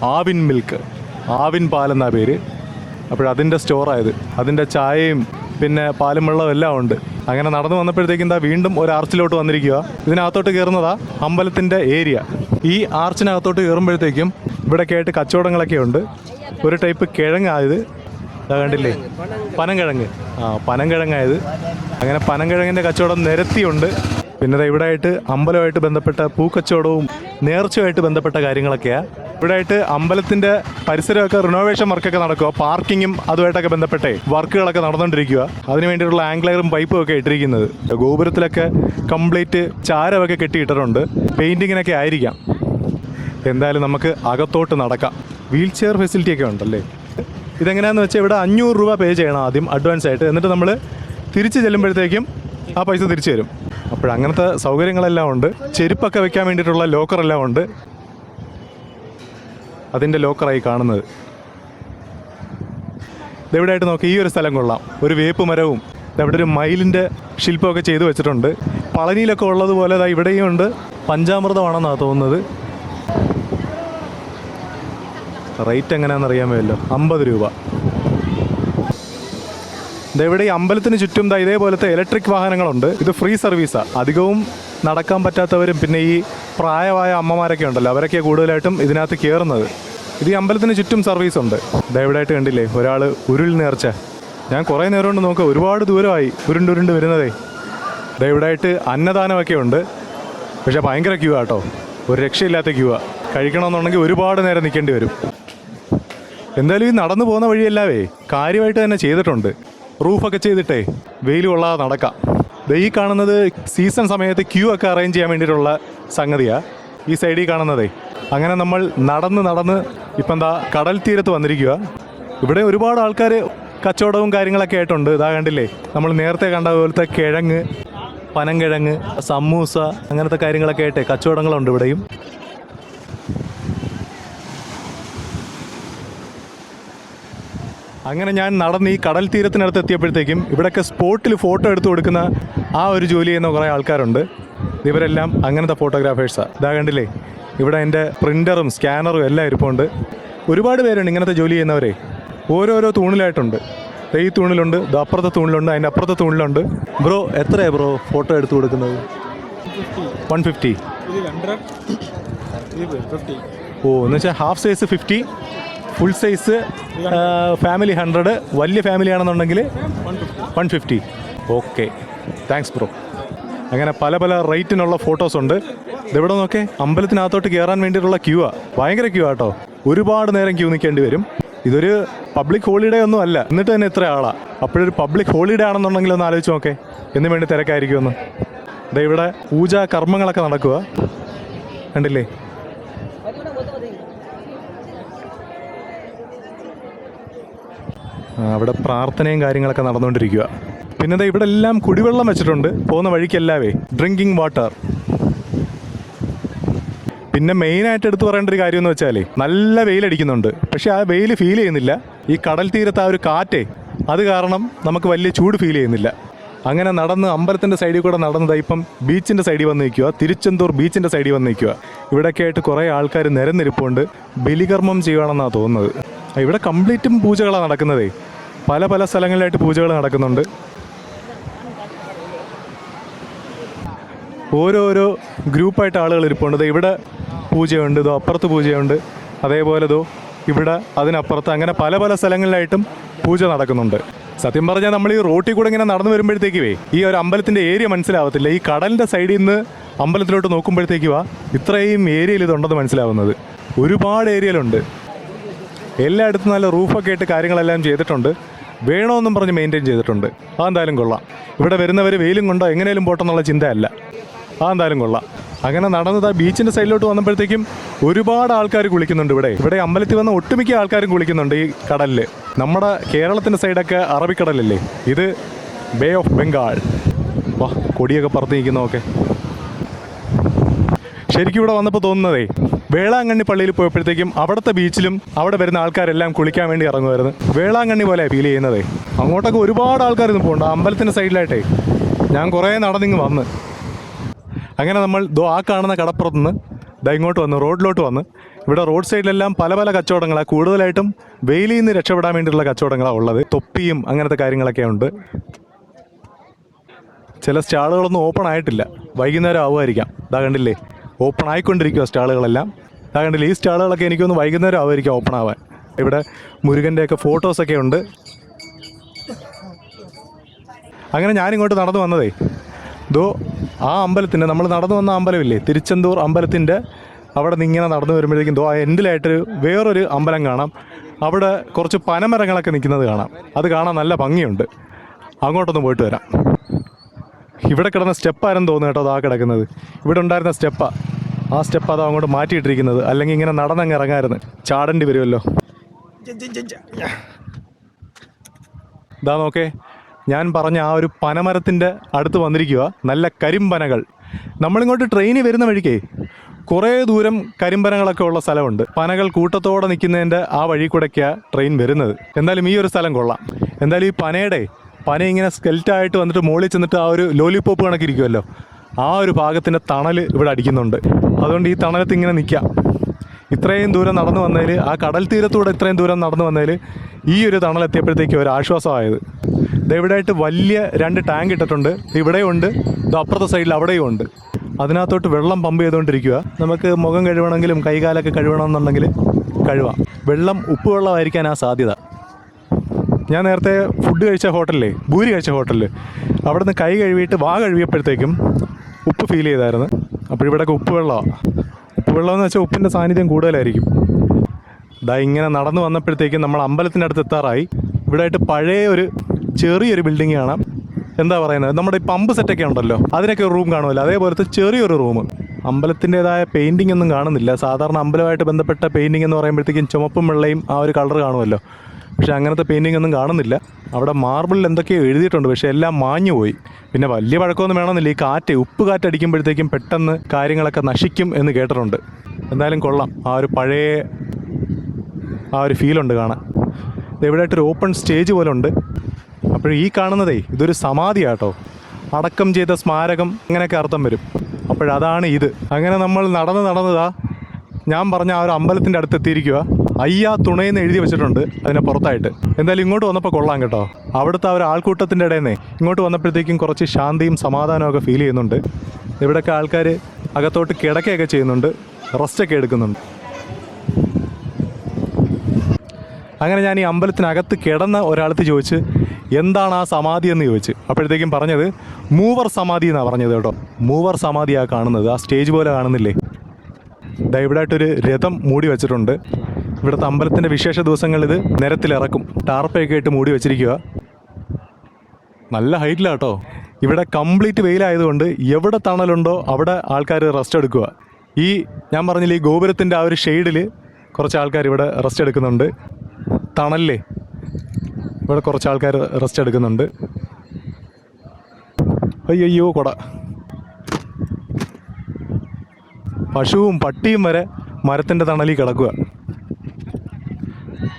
ആവിൻ മിൽക്ക്. ആവിൻ പാൽ എന്നാ പേര്. അപ്പോഴതിന്റെ സ്റ്റോറായത് അതിന്റെ ചായയും പിന്നെ പാലും വെള്ളവും എല്ലാം ഉണ്ട്. അങ്ങനെ നടന്നു വന്നപ്പോഴത്തേക്കും എന്താ വീണ്ടും ഒരു ആർച്ചിലോട്ട് വന്നിരിക്കുക. ഇതിനകത്തോട്ട് കയറുന്നതാ അമ്പലത്തിന്റെ ഏരിയ. ഈ ആർച്ചിനകത്തോട്ട് കയറുമ്പോഴത്തേക്കും ഇവിടെ കേട്ട് കച്ചവടങ്ങളൊക്കെ ഉണ്ട്. ഒരു ടൈപ്പ് കിഴങ്ങായത് കണ്ടില്ലേ? പനങ്കിഴങ്ങ് ആ പനങ്കിഴങ്ങായത് അങ്ങനെ പനങ്കിഴങ്ങിന്റെ കച്ചവടം നിരത്തിയുണ്ട്. പിന്നെ ഇവിടെ ആയിട്ട് അമ്പലമായിട്ട് ബന്ധപ്പെട്ട പൂക്കച്ചവടവും നേർച്ചയുമായിട്ട് ബന്ധപ്പെട്ട കാര്യങ്ങളൊക്കെയാണ് ഇവിടെ ആയിട്ട് അമ്പലത്തിന്റെ പരിസരമൊക്കെ റിനോവേഷൻ വർക്കൊക്കെ നടക്കുക പാർക്കിങ്ങും അതുമായിട്ടൊക്കെ ബന്ധപ്പെട്ടേ വർക്കുകളൊക്കെ നടന്നുകൊണ്ടിരിക്കുക അതിന് വേണ്ടിയിട്ടുള്ള ആംഗ്ലറും പൈപ്പും ഒക്കെ ഇട്ടിരിക്കുന്നത്. ഗോപുരത്തിലൊക്കെ കംപ്ലീറ്റ് ചാരമൊക്കെ കെട്ടിയിട്ടിട്ടുണ്ട്. പെയിന്റിങ്ങിനൊക്കെ ആയിരിക്കാം. എന്തായാലും നമുക്ക് അകത്തോട്ട് നടക്കാം. വീൽ ചെയർ ഫെസിലിറ്റി ഒക്കെ ഉണ്ടല്ലേ? ഇതെങ്ങനെയാണെന്ന് വെച്ചാൽ ഇവിടെ അഞ്ഞൂറ് രൂപ പേ ചെയ്യണം ആദ്യം അഡ്വാൻസ് ആയിട്ട്. എന്നിട്ട് നമ്മൾ തിരിച്ച് ചെല്ലുമ്പോഴത്തേക്കും ആ പൈസ തിരിച്ചു തരും. അപ്പോഴങ്ങനത്തെ സൗകര്യങ്ങളെല്ലാം ഉണ്ട്. ചെരുപ്പൊക്കെ വെക്കാൻ വേണ്ടിയിട്ടുള്ള ലോക്കറെല്ലാം ഉണ്ട്. അതിന്റെ ലോക്കറായി കാണുന്നത്. ഇതെവിടെയായിട്ട് നോക്കി ഈ ഒരു സ്ഥലം കൊള്ളാം. ഒരു വേപ്പ് മരവും. ഇവിടെ ഒരു മയിലിന്റെ ശില്പമൊക്കെ ചെയ്തു വെച്ചിട്ടുണ്ട്. പളനിയിലൊക്കെ ഉള്ളതുപോലെ ദാ ഇവിടെയും ഉണ്ട്. പഞ്ചാമൃതമാണെന്നാണ് തോന്നുന്നത്. റേറ്റ് എങ്ങനെയാണെന്ന് അറിയാൻ വയ്യല്ലോ അമ്പത് രൂപ. ഇവിടെ ഈ അമ്പലത്തിന് ചുറ്റും ഇതേപോലത്തെ ഇലക്ട്രിക് വാഹനങ്ങളുണ്ട്. ഇത് ഫ്രീ സർവീസാണ് അധികവും നടക്കാൻ പറ്റാത്തവരും പിന്നെ ഈ പ്രായമായ അമ്മമാരൊക്കെ ഉണ്ടല്ലോ. അവരൊക്കെ കൂടുതലായിട്ടും ഇതിനകത്ത് കയറുന്നത് ഇത് ഈ അമ്പലത്തിന് ചുറ്റും സർവീസ് ഉണ്ട്. ദയവിടായിട്ട് കണ്ടില്ലേ ഒരാൾ ഉരുൾ നേർച്ച. ഞാൻ കുറേ നേരം കൊണ്ട് നോക്കുക ഒരുപാട് ദൂരമായി ഉരുണ്ടുരുണ്ട് വരുന്നതേ. ദയവിടായിട്ട് അന്നദാനമൊക്കെ ഉണ്ട്. പക്ഷേ ഭയങ്കര ക്യൂ ആട്ടോ ഒരു രക്ഷയില്ലാത്ത ക്യൂ ആ. കഴിക്കണമെന്നുണ്ടെങ്കിൽ ഒരുപാട് നേരം നിൽക്കേണ്ടി വരും. എന്തായാലും ഈ നടന്നു പോകുന്ന വഴിയല്ലാവേ കാര്യമായിട്ട് തന്നെ ചെയ്തിട്ടുണ്ട്. റൂഫൊക്കെ ചെയ്തിട്ടേ വെയിൽ കൊള്ളാതെ നടക്കാം. ഈ കാണുന്നത് സീസൺ സമയത്ത് ക്യൂ ഒക്കെ അറേഞ്ച് ചെയ്യാൻ വേണ്ടിയിട്ടുള്ള സംഗതിയാണ് ഈ സൈഡിൽ കാണുന്നതേ. അങ്ങനെ നമ്മൾ നടന്ന് നടന്ന് ഇപ്പം എന്താ കടൽ തീരത്ത് വന്നിരിക്കുക ഇവിടെ ഒരുപാട് ആൾക്കാർ കച്ചവടവും കാര്യങ്ങളൊക്കെ ആയിട്ടുണ്ട്. ഇതാ കണ്ടില്ലേ നമ്മൾ നേരത്തെ കണ്ട പോലത്തെ കിഴങ്ങ് പനങ്കിഴങ്ങ് സമൂസ അങ്ങനത്തെ കാര്യങ്ങളൊക്കെ ആയിട്ട് കച്ചവടങ്ങളുണ്ട് ഇവിടെയും. അങ്ങനെ ഞാൻ നടന്ന് ഈ കടൽ തീരത്തിനടുത്ത് എത്തിയപ്പോഴത്തേക്കും ഇവിടെയൊക്കെ സ്പോട്ടിൽ ഫോട്ടോ എടുത്തു കൊടുക്കുന്ന ആ ഒരു ജോലി ചെയ്യുന്ന കുറേ ആൾക്കാരുണ്ട്. ഇവരെല്ലാം അങ്ങനത്തെ ഫോട്ടോഗ്രാഫേഴ്സാണ് ഇതാ കണ്ടില്ലേ? ഇവിടെ എന്റെ പ്രിന്ററും സ്കാനറും എല്ലാം ഇരിപ്പുണ്ട്. ഒരുപാട് പേരുണ്ട് ഇങ്ങനത്തെ ജോലി ചെയ്യുന്നവരെ. ഓരോരോ തൂണിലായിട്ടുണ്ട്. ഈ തൂണിലുണ്ട് ഇത് അപ്പുറത്തെ തൂണിലുണ്ട് അതിന്റെ അപ്പുറത്തെ തൂണിലുണ്ട്. ബ്രോ എത്രയാണ് ബ്രോ ഫോട്ടോ എടുത്തു കൊടുക്കുന്നത്? വൺ ഫിഫ്റ്റി ഓ എന്ന് വെച്ചാൽ half size fifty. Full size family hundred വലിയ ഫാമിലി ആണെന്നുണ്ടെങ്കിൽ one fifty okay thanks bro അങ്ങനെ പല പല റേറ്റിനുള്ള ഫോട്ടോസ് ഉണ്ട്. ഇതെവിടെ നോക്കേ അമ്പലത്തിനകത്തോട്ട് കയറാൻ വേണ്ടിയിട്ടുള്ള ക്യൂ ആ. ഭയങ്കര ക്യൂ ആട്ടോ ഒരുപാട് നേരം ക്യൂ നിൽക്കേണ്ടി വരും. ഇതൊരു പബ്ലിക് ഹോളിഡേ ഒന്നും അല്ല. എന്നിട്ട് തന്നെ ഇത്ര ആളാ. അപ്പോഴൊരു പബ്ലിക് ഹോളിഡേ ആണെന്നുണ്ടെങ്കിൽ ഒന്ന് ആലോചിച്ച് നോക്കേ. എന്ന് വേണ്ടി തിരക്കായിരിക്കുമെന്ന്. ഇവിടെ പൂജാ കർമ്മങ്ങളൊക്കെ നടക്കുക കണ്ടില്ലേ? അവിടെ പ്രാർത്ഥനയും കാര്യങ്ങളൊക്കെ നടന്നുകൊണ്ടിരിക്കുക. പിന്നെ ഇവിടെ എല്ലാം കുടിവെള്ളം വെച്ചിട്ടുണ്ട്. പോകുന്ന വഴിക്കെല്ലാവേ ഡ്രിങ്കിങ് വാട്ടർ പിന്നെ മെയിനായിട്ട് എടുത്തു പറയേണ്ട ഒരു കാര്യം എന്ന് വെച്ചാലേ നല്ല വെയിലടിക്കുന്നുണ്ട് പക്ഷേ ആ വെയിൽ ഫീൽ ചെയ്യുന്നില്ല. ഈ കടൽ തീരത്ത് ആ ഒരു കാറ്റേ അത് കാരണം നമുക്ക് വലിയ ചൂട് ഫീൽ ചെയ്യുന്നില്ല. അങ്ങനെ നടന്ന് അമ്പലത്തിന്റെ സൈഡിൽ കൂടെ നടന്നത് ഇപ്പം ബീച്ചിന്റെ സൈഡിൽ വന്ന് നിൽക്കുക. തിരുച്ചെന്തൂർ ബീച്ചിന്റെ സൈഡിൽ വന്ന് നിൽക്കുക. ഇവിടെയൊക്കെ ആയിട്ട് കുറേ ആൾക്കാർ നിരന്നിരിപ്പുണ്ട്. ബലികർമ്മം ചെയ്യുകയാണെന്നാണ് തോന്നുന്നത്. ഇവിടെ കംപ്ലീറ്റും പൂജകളാണ് നടക്കുന്നത്. പല പല സ്ഥലങ്ങളിലായിട്ട് പൂജകൾ നടക്കുന്നുണ്ട്. ഓരോരോ ഗ്രൂപ്പായിട്ട് ആളുകൾ ഇരിപ്പുണ്ട്. ഇവിടെ പൂജയുണ്ട് ഇതോ അപ്പുറത്ത് പൂജയുണ്ട്. അതേപോലെ ഇതോ ഇവിടെ അതിനപ്പുറത്ത് അങ്ങനെ പല പല സ്ഥലങ്ങളിലായിട്ടും പൂജ നടക്കുന്നുണ്ട്. സത്യം പറഞ്ഞാൽ നമ്മൾ ഈ റോട്ടിൽ കൂടെ ഇങ്ങനെ നടന്നു വരുമ്പോഴത്തേക്കുവേ ഈ ഒരു അമ്പലത്തിന്റെ ഏരിയ മനസ്സിലാവത്തില്ല. ഈ കടലിന്റെ സൈഡിൽ നിന്ന് അമ്പലത്തിലോട്ട് നോക്കുമ്പോഴത്തേക്കുവാ ഇത്രയും ഏരിയയിൽ ഇതുണ്ടെന്ന് മനസ്സിലാവുന്നത്. ഒരുപാട് ഏരിയയിലുണ്ട്. എല്ലായിടത്തും നല്ല റൂഫൊക്കെ ആയിട്ട് കാര്യങ്ങളെല്ലാം ചെയ്തിട്ടുണ്ട്. വേണമെന്നും പറഞ്ഞ് മെയിന്റെയിൻ ചെയ്തിട്ടുണ്ട്. അതെന്തായാലും കൊള്ളാം. ഇവിടെ വരുന്നവർ വെയിലും കൊണ്ടോ എങ്ങനെയും പോട്ടെന്നുള്ള ചിന്തയല്ല. അതെന്തായാലും കൊള്ളാം. അങ്ങനെ നടന്നത് ആ ബീച്ചിന്റെ സൈഡിലോട്ട് വന്നപ്പോഴത്തേക്കും ഒരുപാട് ആൾക്കാർ കുളിക്കുന്നുണ്ട് ഇവിടെ. ഇവിടെ അമ്പലത്തിൽ വന്ന ഒട്ടുമിക്ക ആൾക്കാരും കുളിക്കുന്നുണ്ട് ഈ കടലിൽ നമ്മുടെ കേരളത്തിന്റെ സൈഡൊക്കെ അറബിക്കടലല്ലേ? ഇത് ബേ ഓഫ് ബംഗാൾ വാ കൊടിയൊക്കെ പറത്തി നിൽക്കുന്നതൊക്കെ ശരിക്കും ഇവിടെ വന്നപ്പോൾ തോന്നുന്നതേ വേളാങ്കണ്ണി പള്ളിയിൽ പോയപ്പോഴത്തേക്കും അവിടുത്തെ ബീച്ചിലും അവിടെ വരുന്ന ആൾക്കാരെല്ലാം കുളിക്കാൻ വേണ്ടി ഇറങ്ങുമായിരുന്നു. വേളാങ്കണ്ണി പോലെ ഫീൽ ചെയ്യുന്നതേ. അങ്ങോട്ടൊക്കെ ഒരുപാട് ആൾക്കാർ ഇന്ന് പോകുന്നുണ്ട് അമ്പലത്തിന്റെ സൈഡിലായിട്ടേ. ഞാൻ കുറേ നടന്നിങ്ങ് വന്ന്. അങ്ങനെ നമ്മൾ ദോ ആ കാണുന്ന കടപ്പുറത്തുനിന്ന് ദാ ഇങ്ങോട്ട് വന്ന് റോഡിലോട്ട് വന്ന്. ഇവിടെ റോഡ് സൈഡിലെല്ലാം പല പല കച്ചവടങ്ങളാണ് കൂടുതലായിട്ടും വെയിലിൽ നിന്ന് രക്ഷപ്പെടാൻ വേണ്ടിയിട്ടുള്ള കച്ചവടങ്ങളാണ് ഉള്ളത്. തൊപ്പിയും അങ്ങനത്തെ കാര്യങ്ങളൊക്കെ ഉണ്ട്. ചില സ്റ്റാളുകളൊന്നും ഓപ്പൺ ആയിട്ടില്ല. വൈകുന്നേരം ആവുമായിരിക്കാം. ഇതാ കണ്ടില്ലേ? ഓപ്പൺ ആയിക്കൊണ്ടിരിക്കുക സ്റ്റാളുകളെല്ലാം. ഇതാ കണ്ടില്ലേ ഈ സ്റ്റാളുകളൊക്കെ എനിക്കൊന്ന് വൈകുന്നേരം ആവുമായിരിക്കും ഓപ്പൺ ആവാൻ ഇവിടെ മുരുകന്റെയൊക്കെ ഫോട്ടോസൊക്കെ ഉണ്ട്. അങ്ങനെ ഞാനിങ്ങോട്ട് നടന്നു വന്നതേ. ദോ ആ അമ്പലത്തിന്റെ നമ്മൾ നടന്നു വന്ന അമ്പലമില്ലേ തിരുച്ചെന്തൂർ അമ്പലത്തിന്റെ അവിടെ നിന്ന് ഇങ്ങനെ നടന്നു വരുമ്പോഴേക്കും ദോ ആ എൻഡിലായിട്ടൊരു വേറൊരു അമ്പലം കാണാം. അവിടെ കുറച്ച് പനമരങ്ങളൊക്കെ നിൽക്കുന്നത് കാണാം. അത് കാണാൻ നല്ല ഭംഗിയുണ്ട്. അങ്ങോട്ടൊന്ന് പോയിട്ട് വരാം. ഇവിടെ കിടന്ന സ്റ്റെപ്പായിരുന്നു തോന്നുന്നു കേട്ടോ അതാ കിടക്കുന്നത്. ഇവിടെ ഉണ്ടായിരുന്ന സ്റ്റെപ്പാ. ആ സ്റ്റെപ്പ് അതോ അങ്ങോട്ട് മാറ്റിയിട്ടിരിക്കുന്നത്. അല്ലെങ്കിൽ ഇങ്ങനെ നടന്നങ്ങ് ഇറങ്ങായിരുന്നു. ചാടേണ്ടി വരുമല്ലോ. ഇതാ നോക്കേ. ഞാൻ പറഞ്ഞ ആ ഒരു പനമരത്തിന്റെ അടുത്ത് വന്നിരിക്കുക നല്ല കരിമ്പനകൾ. നമ്മളിങ്ങോട്ട് ട്രെയിനിൽ വരുന്ന വഴിക്കേ കുറേ ദൂരം കരിമ്പനകളൊക്കെ ഉള്ള സ്ഥലമുണ്ട്. പനകൾ കൂട്ടത്തോടെ നിൽക്കുന്നതിന്റെ ആ വഴി കൂടെയൊക്കെയാണ് ട്രെയിൻ വരുന്നത്. എന്തായാലും ഈ ഒരു സ്ഥലം കൊള്ളാം. എന്തായാലും ഈ പനയുടെ പന ഇങ്ങനെ സ്കെൽറ്റായിട്ട് വന്നിട്ട് മുകളിൽ ചെന്നിട്ട് ആ ഒരു ലോലിപോപ്പ് കണക്കിരിക്കുമല്ലോ ആ ഒരു ഭാഗത്തിന്റെ തണൽ ഇവിടെ അടിക്കുന്നുണ്ട്. അതുകൊണ്ട് ഈ തണലത്ത് ഇങ്ങനെ നിൽക്കാം ഇത്രയും ദൂരം നടന്നു വന്നതിൽ ആ കടൽ തീരത്തൂടെ ഇത്രയും ദൂരം നടന്നു വന്നതിൽ ഈ ഒരു തണൽ എത്തിയപ്പോഴത്തേക്കും ഒരു ആശ്വാസമായത്. ഇത് ഇവിടെയായിട്ട് വലിയ രണ്ട് ടാങ്ക് ഇട്ടിട്ടുണ്ട്. ഇവിടെയും ഉണ്ട് ഇത് അപ്പുറത്തെ സൈഡിൽ അവിടെയും ഉണ്ട്. അതിനകത്തോട്ട് വെള്ളം പമ്പ് ചെയ്തുകൊണ്ടിരിക്കുക. നമുക്ക് മുഖം കഴുകണമെങ്കിലും കൈകാലൊക്കെ കഴുകണമെന്നുണ്ടെങ്കിൽ കഴുകാം വെള്ളം ഉപ്പ് വെള്ളമായിരിക്കാൻ ആ സാധ്യത. ഞാൻ നേരത്തെ ഫുഡ് കഴിച്ച ഹോട്ടലിലേ ഭൂരി കഴിച്ച ഹോട്ടലിൽ അവിടെ നിന്ന് കൈ കഴുകിയിട്ട് വാ കഴുകിയപ്പോഴത്തേക്കും ഉപ്പ് ഫീൽ ചെയ്തായിരുന്നു. അപ്പോൾ ഇവിടെയൊക്കെ ഉപ്പ് വെള്ളമാണ് ഉപ്പ് വെള്ളം എന്ന് വെച്ചാൽ ഉപ്പിന്റെ സാന്നിധ്യം കൂടുതലായിരിക്കും. ദാ ഇങ്ങനെ നടന്നു വന്നപ്പോഴത്തേക്കും നമ്മൾ അമ്പലത്തിന്റെ അടുത്ത് എത്താറായി. ഇവിടെ ആയിട്ട് പഴയ ഒരു ചെറിയൊരു ബിൽഡിംഗ് കാണാം. എന്താ പറയുന്നത്? നമ്മുടെ ഈ പമ്പ് സെറ്റൊക്കെ ഉണ്ടല്ലോ അതിനൊക്കെ ഒരു റൂം കാണുമല്ലോ. അതേപോലത്തെ ചെറിയൊരു റൂം അമ്പലത്തിന്റെതായ പെയിന്റിംഗ് ഒന്നും കാണുന്നില്ല. സാധാരണ അമ്പലമായിട്ട് ബന്ധപ്പെട്ട പെയിന്റിംഗ് എന്ന് പറയുമ്പോഴത്തേക്കും ചുമപ്പും വെള്ളയും ആ ഒരു കളർ കാണുമല്ലോ. പക്ഷെ അങ്ങനത്തെ പെയിന്റിംഗ് ഒന്നും കാണുന്നില്ല. അവിടെ മാർബിളിൽ എന്തൊക്കെയോ എഴുതിയിട്ടുണ്ട് പക്ഷേ എല്ലാം മാഞ്ഞു പോയി. പിന്നെ വലിയ പഴക്കമൊന്നും വേണമെന്നില്ല. ഈ കാറ്റ് ഉപ്പ് കാറ്റ് അടിക്കുമ്പോഴത്തേക്കും പെട്ടെന്ന് കാര്യങ്ങളൊക്കെ നശിക്കും എന്ന് കേട്ടിട്ടുണ്ട്. എന്തായാലും കൊള്ളാം. ആ ഒരു പഴയ ആ ഒരു ഫീലുണ്ട് കാണാൻ. ഇത് ഇവിടെയായിട്ടൊരു ഓപ്പൺ സ്റ്റേജ് പോലെ ഉണ്ട്. അപ്പോൾ ഈ കാണുന്നതേ ഇതൊരു സമാധിയാട്ടോ അടക്കം ചെയ്ത സ്മാരകം അങ്ങനെയൊക്കെ അർത്ഥം വരും. അപ്പോഴതാണ് ഇത്. അങ്ങനെ നമ്മൾ നടന്ന് നടന്നതാ ഞാൻ പറഞ്ഞ ആ ഒരു അമ്പലത്തിന്റെ അടുത്ത് എത്തിയിരിക്കുക അയ്യാ തുണയെന്ന് എഴുതി വെച്ചിട്ടുണ്ട് അതിനെ പുറത്തായിട്ട്. എന്തായാലും ഇങ്ങോട്ട് വന്നപ്പോൾ കൊള്ളാം കേട്ടോ. അവിടുത്തെ ഒരു ആൾക്കൂട്ടത്തിന്റെ ഇടയിൽ ഇങ്ങോട്ട് വന്നപ്പോഴത്തേക്കും കുറച്ച് ശാന്തിയും സമാധാനവും ഒക്കെ ഫീൽ ചെയ്യുന്നുണ്ട്. ഇവിടെയൊക്കെ ആൾക്കാർ അകത്തോട്ട് കിടക്കുകയൊക്കെ ചെയ്യുന്നുണ്ട്. റെസ്റ്റൊക്കെ എടുക്കുന്നുണ്ട്. അങ്ങനെ ഞാൻ ഈ അമ്പലത്തിനകത്ത് കിടന്ന ഒരാളത്ത് ചോദിച്ച് എന്താണ് ആ സമാധി? എന്ന് ചോദിച്ച്. അപ്പോഴത്തേക്കും പറഞ്ഞത് മൂവർ സമാധി എന്നാണ് പറഞ്ഞത് കേട്ടോ. മൂവർ സമാധിയാണ് കാണുന്നത്. ആ സ്റ്റേജ് പോലെ കാണുന്നില്ലേ? ദൈവടായിട്ടൊരു രഥം മൂടി വെച്ചിട്ടുണ്ട്. ഇവിടുത്തെ അമ്പലത്തിന്റെ വിശേഷ ദിവസങ്ങൾ ഇത് നിരത്തിലിറക്കും. ടാർപ്പയൊക്കെ ഇട്ട് മൂടി വെച്ചിരിക്കുക നല്ല ഹൈറ്റിലാട്ടോ. ഇവിടെ കംപ്ലീറ്റ് വെയിലായതുകൊണ്ട് എവിടെ തണലുണ്ടോ അവിടെ ആൾക്കാർ റെസ്റ്റ് എടുക്കുക ഈ ഞാൻ പറഞ്ഞില്ല ഈ ഗോപുരത്തിന്റെ ആ ഒരു ഷെയ്ഡിൽ കുറച്ച് ആൾക്കാർ ഇവിടെ റെസ്റ്റ് എടുക്കുന്നുണ്ട്. തണല്ലേ ഇവിടെ കുറച്ച് ആൾക്കാർ റെസ്റ്റ് എടുക്കുന്നുണ്ട്. അയ്യോ കൊട. പശുവും പട്ടിയും വരെ മരത്തിന്റെ തണലിൽ കിടക്കുക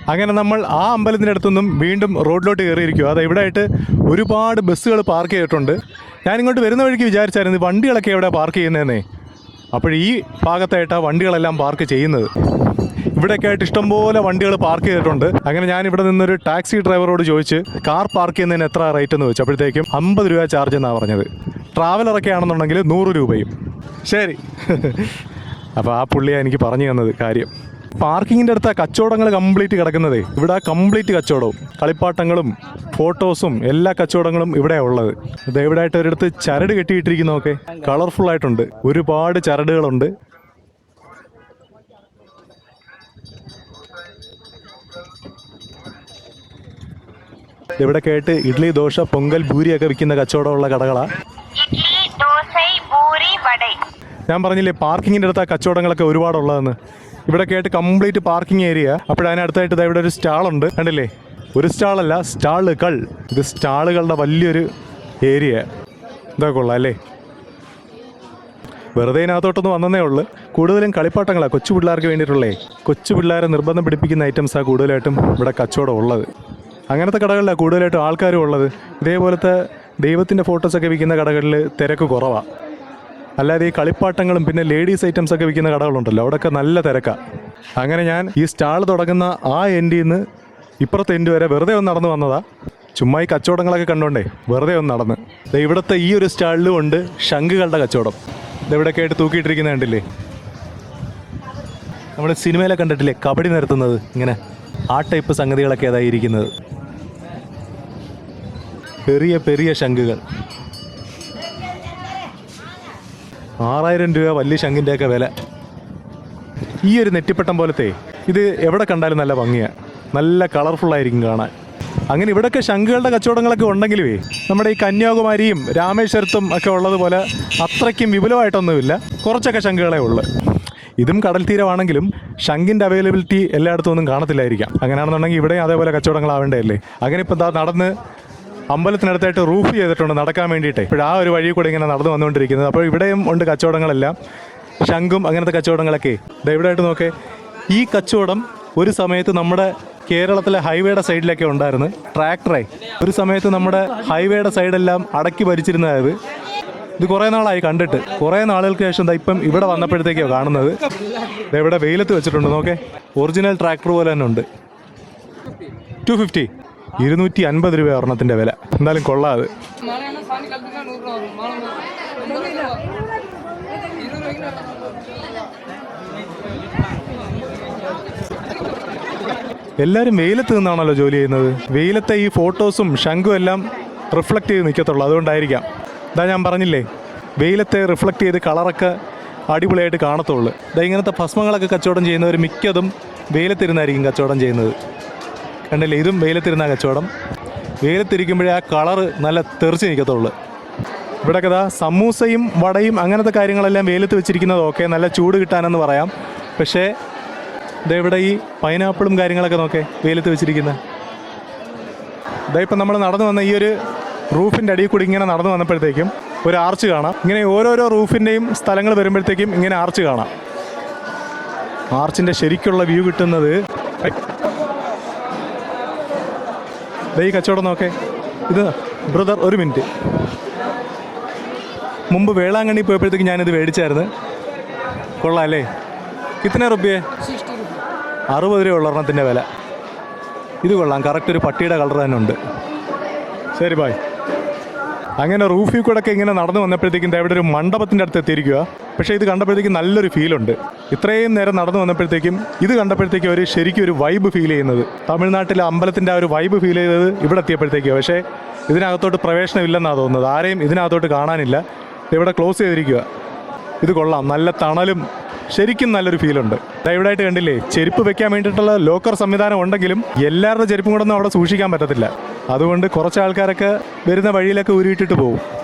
അങ്ങനെ നമ്മൾ ആ അമ്പലത്തിന്റെ അടുത്തുനിന്നും വീണ്ടും റോഡിലോട്ട് കയറിയിരിക്കുക. അത് ഇവിടെ ആയിട്ട് ഒരുപാട് ബസ്സുകൾ പാർക്ക് ചെയ്തിട്ടുണ്ട്. ഞാൻ ഇങ്ങോട്ട് വരുന്ന വഴിക്ക് വിചാരിച്ചായിരുന്നു വണ്ടികളൊക്കെ എവിടെ പാർക്ക് ചെയ്യുന്നതെന്നേ. അപ്പോൾ ഈ ഭാഗത്തായിട്ടാണ് വണ്ടികളെല്ലാം പാർക്ക് ചെയ്യുന്നത്. ഇവിടെയൊക്കെ ആയിട്ട് ഇഷ്ടംപോലെ വണ്ടികൾ പാർക്ക് ചെയ്തിട്ടുണ്ട്. അങ്ങനെ ഞാൻ ഇവിടെ നിന്നൊരു ടാക്സി ഡ്രൈവറോട് ചോദിച്ച് കാർ പാർക്ക് ചെയ്യുന്നതിന് എത്ര റേറ്റ് എന്ന് ചോദിച്ചു അപ്പോഴത്തേക്കും അമ്പത് രൂപ ചാർജ് എന്നാണ് പറഞ്ഞത്. ട്രാവലറൊക്കെ ആണെന്നുണ്ടെങ്കിൽ നൂറ് രൂപയും. ശരി. അപ്പോൾ ആ പുള്ളിയാണ് എനിക്ക് പറഞ്ഞു തന്നത് കാര്യം. പാർക്കിങ്ങിന്റെ അടുത്ത കച്ചവടങ്ങൾ കംപ്ലീറ്റ് കിടക്കുന്നത്. ഇവിടെ കംപ്ലീറ്റ് കച്ചവടവും കളിപ്പാട്ടങ്ങളും ഫോട്ടോസും എല്ലാ കച്ചവടങ്ങളും ഇവിടെ ഉള്ളത്. ദയവിടായിട്ട് ഒരിടത്ത് ചരട് കെട്ടിയിട്ടിരിക്കുന്നതൊക്കെ കളർഫുൾ ആയിട്ടുണ്ട്. ഒരുപാട് ചരടുകളുണ്ട്. ഇവിടെ കേട്ട് ഇഡ്ഡലി ദോശ പൊങ്കൽ ഭൂരിയൊക്കെ വിൽക്കുന്ന കച്ചവടമുള്ള കടകളാണ് ഞാൻ പറഞ്ഞില്ലേ പാർക്കിങ്ങിന്റെ അടുത്ത കച്ചവടങ്ങളൊക്കെ ഒരുപാടുള്ളതെന്ന്. ഇവിടെ കേട്ട് കംപ്ലീറ്റ് പാർക്കിംഗ് ഏരിയ അപ്പോഴതിനടുത്തായിട്ട് ഇവിടെ ഒരു സ്റ്റാളുണ്ട് കണ്ടില്ലേ? ഒരു സ്റ്റാളല്ല സ്റ്റാളുകൾ ഇത് സ്റ്റാളുകളുടെ വലിയൊരു ഏരിയ ഇതൊക്കെ കൊള്ളാം അല്ലേ? വെറുതെ ഇതിനകത്തോട്ടൊന്ന് വന്നതേ ഉള്ളു. കൂടുതലും കളിപ്പാട്ടങ്ങളാണ് കൊച്ചു പിള്ളേർക്ക് വേണ്ടിയിട്ടുള്ളേ. കൊച്ചു പിള്ളേരെ നിർബന്ധം പിടിപ്പിക്കുന്ന ഐറ്റംസാണ് കൂടുതലായിട്ടും ഇവിടെ കച്ചവടം ഉള്ളത്. അങ്ങനത്തെ കടകളിലാണ് കൂടുതലായിട്ടും ആൾക്കാരും ഉള്ളത്. ഇതേപോലത്തെ ദൈവത്തിന്റെ ഫോട്ടോസൊക്കെ വിൽക്കുന്ന കടകളിൽ തിരക്ക് കുറവാണ് അല്ലാതെ ഈ കളിപ്പാട്ടങ്ങളും പിന്നെ ലേഡീസ് ഐറ്റംസ് ഒക്കെ വിൽക്കുന്ന കടകളുണ്ടല്ലോ അവിടെയൊക്കെ നല്ല തിരക്കാണ് അങ്ങനെ ഞാൻ ഈ സ്റ്റാൾ തുടങ്ങുന്ന ആ എൻഡിൽ നിന്ന് ഇപ്പുറത്തെ എൻഡ് വരെ വെറുതെ ഒന്ന് നടന്നു വന്നതാ. ചുമ്മാ ഈ കച്ചവടങ്ങളൊക്കെ കണ്ടോണ്ടേ വെറുതെ ഒന്ന് നടന്ന്. ഇവിടുത്തെ ഈ ഒരു സ്റ്റാളിലും ഉണ്ട് ശംഖുകളുടെ കച്ചവടം. ഇതെവിടെയൊക്കെ ആയിട്ട് തൂക്കിയിട്ടിരിക്കുന്ന കണ്ടില്ലേ? നമ്മൾ സിനിമയിലെ കണ്ടിട്ടില്ലേ കബഡി നിരത്തുന്നത് ഇങ്ങനെ ആ ടൈപ്പ് സംഗതികളൊക്കെ അതായിരിക്കുന്നത് പെരിയ പെരിയ ശംഖുകൾ. ആറായിരം രൂപ വലിയ ശംഖിന്റെയൊക്കെ വില. ഈ ഒരു നെറ്റിപ്പട്ടം പോലത്തെ ഇത് എവിടെ കണ്ടാലും നല്ല ഭംഗിയാണ് നല്ല കളർഫുൾ ആയിരിക്കും കാണാൻ. അങ്ങനെ ഇവിടെയൊക്കെ ശംഖുകളുടെ കച്ചവടങ്ങളൊക്കെ ഉണ്ടെങ്കിലുമേ നമ്മുടെ ഈ കന്യാകുമാരിയും രാമേശ്വരത്തും ഒക്കെ ഉള്ളതുപോലെ അത്രയ്ക്കും വിപുലമായിട്ടൊന്നുമില്ല. കുറച്ചൊക്കെ ശംഖുകളെ ഉള്ളു. ഇതും കടൽ തീരമാണെങ്കിലും ശംഖിന്റെ അവൈലബിലിറ്റി എല്ലായിടത്തും ഒന്നും കാണത്തില്ലായിരിക്കാം. അങ്ങനെയാണെന്നുണ്ടെങ്കിൽ ഇവിടെയും അതേപോലെ കച്ചവടങ്ങളാവേണ്ടതല്ലേ? അങ്ങനെ ഇപ്പം നടന്ന് അമ്പലത്തിനടുത്തായിട്ട് റൂഫ് ചെയ്തിട്ടുണ്ട് നടക്കാൻ വേണ്ടിയിട്ട്. ഇപ്പോൾ ആ ഒരു വഴി കൂടെ ഇങ്ങനെ നടന്നു വന്നുകൊണ്ടിരിക്കുന്നത്. അപ്പോൾ ഇവിടെയും ഉണ്ട് കച്ചവടങ്ങളെല്ലാം. ശംഖും അങ്ങനത്തെ കച്ചവടങ്ങളൊക്കെ. ദാ നോക്കെ. ഈ കച്ചവടം ഒരു സമയത്ത് നമ്മുടെ കേരളത്തിലെ ഹൈവേയുടെ സൈഡിലൊക്കെ ഉണ്ടായിരുന്നു. ട്രാക്ടറെ. ഒരു സമയത്ത് നമ്മുടെ ഹൈവേയുടെ സൈഡെല്ലാം അടക്കി ഭരിച്ചിരുന്നത് ഇത് കുറേ നാളായി കണ്ടിട്ട്. കുറേ നാളുകൾക്ക് ശേഷം ദാ ഇപ്പം ഇവിടെ വന്നപ്പോഴത്തേക്കാണ് കാണുന്നത്. ഇവിടെ വെയിലത്ത് വെച്ചിട്ടുണ്ട്. നോക്കേ. ഒറിജിനൽ ട്രാക്ടർ പോലെ തന്നെ ഉണ്ട്. Two fifty. ഇരുന്നൂറ്റി അൻപത് രൂപ ഒരെണ്ണത്തിന്റെ വില. എന്തായാലും കൊള്ളാത് എല്ലാവരും വെയിലത്ത് നിന്നാണല്ലോ ജോലി ചെയ്യുന്നത്. വെയിലത്തെ ഈ ഫോട്ടോസും ശംഖും എല്ലാം റിഫ്ലക്റ്റ് ചെയ്ത് നിൽക്കത്തുള്ളൂ അതുകൊണ്ടായിരിക്കാം. ഇതാ ഞാൻ പറഞ്ഞില്ലേ വെയിലത്തെ റിഫ്ലക്റ്റ് ചെയ്ത് കളറൊക്കെ അടിപൊളിയായിട്ട് കാണത്തുള്ളൂ. ഇതാ ഇങ്ങനത്തെ ഭസ്മങ്ങളൊക്കെ കച്ചവടം ചെയ്യുന്നവർ മിക്കതും വെയിലത്തിരുന്നായിരിക്കും കച്ചവടം ചെയ്യുന്നത്. കണ്ടില്ലേ? ഇതും വെയിലത്തിരുന്ന കച്ചവടം. വെയിലത്തിരിക്കുമ്പോഴേ ആ കളറ് നല്ല തെറിച്ച് നിൽക്കത്തുള്ളൂ. ഇവിടെ കഥ സമൂസയും വടയും അങ്ങനത്തെ കാര്യങ്ങളെല്ലാം വെയിലത്ത് വെച്ചിരിക്കുന്നത് ഓക്കെ നല്ല ചൂട് കിട്ടാനെന്ന് പറയാം. പക്ഷേ ഇതേ ഇവിടെ ഈ പൈനാപ്പിളും കാര്യങ്ങളൊക്കെ നോക്കേ വെയിലത്ത് വെച്ചിരിക്കുന്നത് ഇതാ ഇപ്പം നമ്മൾ നടന്നു വന്ന ഈ ഒരു റൂഫിന്റെ അടിയിൽ കൂടി ഇങ്ങനെ നടന്നു വന്നപ്പോഴത്തേക്കും ഒരു ആർച്ച് കാണാം. ഇങ്ങനെ ഓരോരോ റൂഫിന്റെയും സ്ഥലങ്ങൾ വരുമ്പോഴത്തേക്കും ഇങ്ങനെ ആർച്ച് കാണാം. ആർച്ചിന്റെ ശരിക്കുള്ള വ്യൂ കിട്ടുന്നത്. ദൈ കച്ചവടം നോക്കെ. ഇത് ബ്രദർ ഒരു മിനിറ്റ്. മുമ്പ് വേളാങ്കണ്ണി പോയപ്പോഴത്തേക്ക് ഞാനിത് മേടിച്ചായിരുന്നു. കൊള്ളാം അല്ലേ? കിത്തന റുപ്യെ? അറുപത് രൂപ ഉള്ള എണ്ണത്തിന്റെ വില. ഇത് കൊള്ളാം. കറക്റ്റ് ഒരു പട്ടിയുടെ കളർ തന്നെ ഉണ്ട്. ശരി ബായ് അങ്ങനെ റൂഫിൽ കൂടെ ഒക്കെ ഇങ്ങനെ നടന്നു വന്നപ്പോഴത്തേക്കും ഇവിടെ ഒരു മണ്ഡപത്തിന്റെ അടുത്ത് എത്തിയിരിക്കുക പക്ഷേ ഇത് കണ്ടപ്പോഴത്തേക്കും നല്ലൊരു ഫീലുണ്ട് ഇത്രയും നേരം നടന്നു വന്നപ്പോഴത്തേക്കും ഇത് കണ്ടപ്പോഴത്തേക്കും ഒരു ശരിക്കും ഒരു വൈബ് ഫീൽ ചെയ്യുന്നത്. തമിഴ്നാട്ടിലെ അമ്പലത്തിന്റെ ആ ഒരു വൈബ് ഫീൽ ചെയ്തത് ഇവിടെ എത്തിയപ്പോഴത്തേക്കും. പക്ഷേ ഇതിനകത്തോട്ട് പ്രവേശനമില്ലെന്നാണ് തോന്നുന്നത്. ആരെയും ഇതിനകത്തോട്ട് കാണാനില്ല. ഇവിടെ ക്ലോസ് ചെയ്തിരിക്കുക ഇത് കൊള്ളാം. നല്ല തണലും ശരിക്കും നല്ലൊരു ഫീലുണ്ട് ഡൈവഡായിട്ട് കണ്ടില്ലേ? ചെരുപ്പ് വെക്കാൻ വേണ്ടിയിട്ടുള്ള ലോക്കർ സംവിധാനം ഉണ്ടെങ്കിലും എല്ലാവരുടെ ചെരുപ്പും കൂടെ ഒന്നും അവിടെ സൂക്ഷിക്കാൻ പറ്റത്തില്ല. അതുകൊണ്ട് കുറച്ച് ആൾക്കാരൊക്കെ വരുന്ന വഴിയിലൊക്കെ ഉരുട്ടിട്ട് പോകും